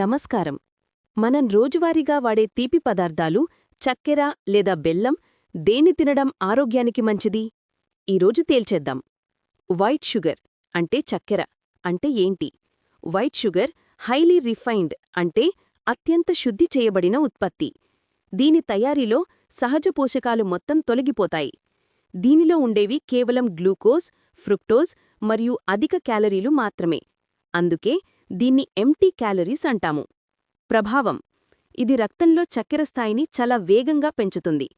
నమస్కారం. మనం రోజువారీగా వాడే తీపి పదార్థాలు చక్కెర లేదా బెల్లం దేన్ని తినడం ఆరోగ్యానికి మంచిది? ఈరోజు తేల్చేద్దాం. వైట్ షుగర్ అంటే చక్కెర అంటే ఏంటి? వైట్ షుగర్ హైలీ రిఫైన్డ్ అంటే అత్యంత శుద్ధి చేయబడిన ఉత్పత్తి. దీని తయారీలో సహజ పోషకాలు మొత్తం తొలగిపోతాయి. దీనిలో ఉండేవి కేవలం గ్లూకోజ్ ఫ్రుక్టోజ్ మరియు అధిక క్యాలరీలు మాత్రమే. అందుకే దీన్ని ఎంటీ క్యాలరీస్ అంటాము. ప్రభావం ఇది రక్తంలో చక్కెర స్థాయిని చాలా వేగంగా పెంచుతుంది.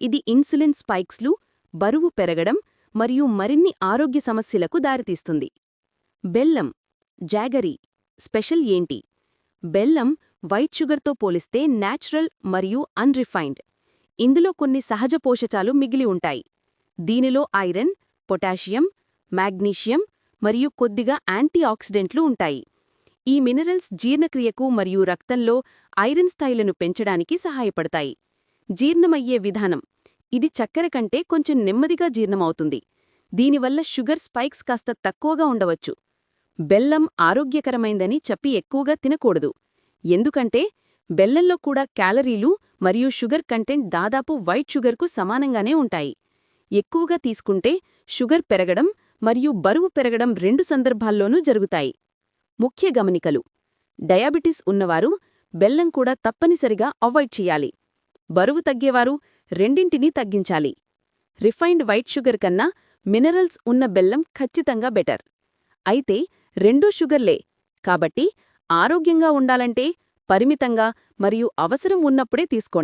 ఇది ఇన్సులిన్ స్పైక్స్లు బరువు పెరగడం మరియు మరిన్ని ఆరోగ్య సమస్యలకు దారితీస్తుంది. బెల్లం జాగరీ స్పెషల్ ఏంటి? బెల్లం వైట్ షుగర్తో పోలిస్తే న్యాచురల్ మరియు అన్రిఫైన్డ్. ఇందులో కొన్ని సహజ పోషకాలు మిగిలి ఉంటాయి. దీనిలో ఐరన్ పొటాషియం మాగ్నీషియం మరియు కొద్దిగా యాంటీఆక్సిడెంట్లు ఉంటాయి. ఈ మినరల్స్ జీర్ణక్రియకు మరియు రక్తంలో ఐరన్ స్థాయిలను పెంచడానికి సహాయపడతాయి. జీర్ణమయ్యే విధానం. ఇది చక్కెర కంటే కొంచెం నెమ్మదిగా జీర్ణమవుతుంది. దీనివల్ల షుగర్ స్పైక్స్ కాస్త తక్కువగా ఉండవచ్చు. బెల్లం ఆరోగ్యకరమైందని చెప్పి ఎక్కువగా తినకూడదు. ఎందుకంటే బెల్లంలో కూడా క్యాలరీలు మరియు షుగర్ కంటెంట్ దాదాపు వైట్ షుగర్కు సమానంగానే ఉంటాయి. ఎక్కువగా తీసుకుంటే షుగర్ పెరగడం మరియు బరువు పెరగడం రెండు సందర్భాల్లోనూ జరుగుతాయి. ముఖ్య గమనికలు. డయాబెటిస్ ఉన్నవారు బెల్లం కూడా తప్పనిసరిగా అవాయిడ్ చెయ్యాలి బరువు తగ్గేవారు రెండింటినీ తగ్గించాలి. రిఫైన్డ్ వైట్ షుగర్ కన్నా మినరల్స్ ఉన్న బెల్లం ఖచ్చితంగా బెటర్. అయితే రెండూ షుగర్లే. కాబట్టి ఆరోగ్యంగా ఉండాలంటే పరిమితంగా మరియు అవసరం ఉన్నప్పుడే తీసుకోండి.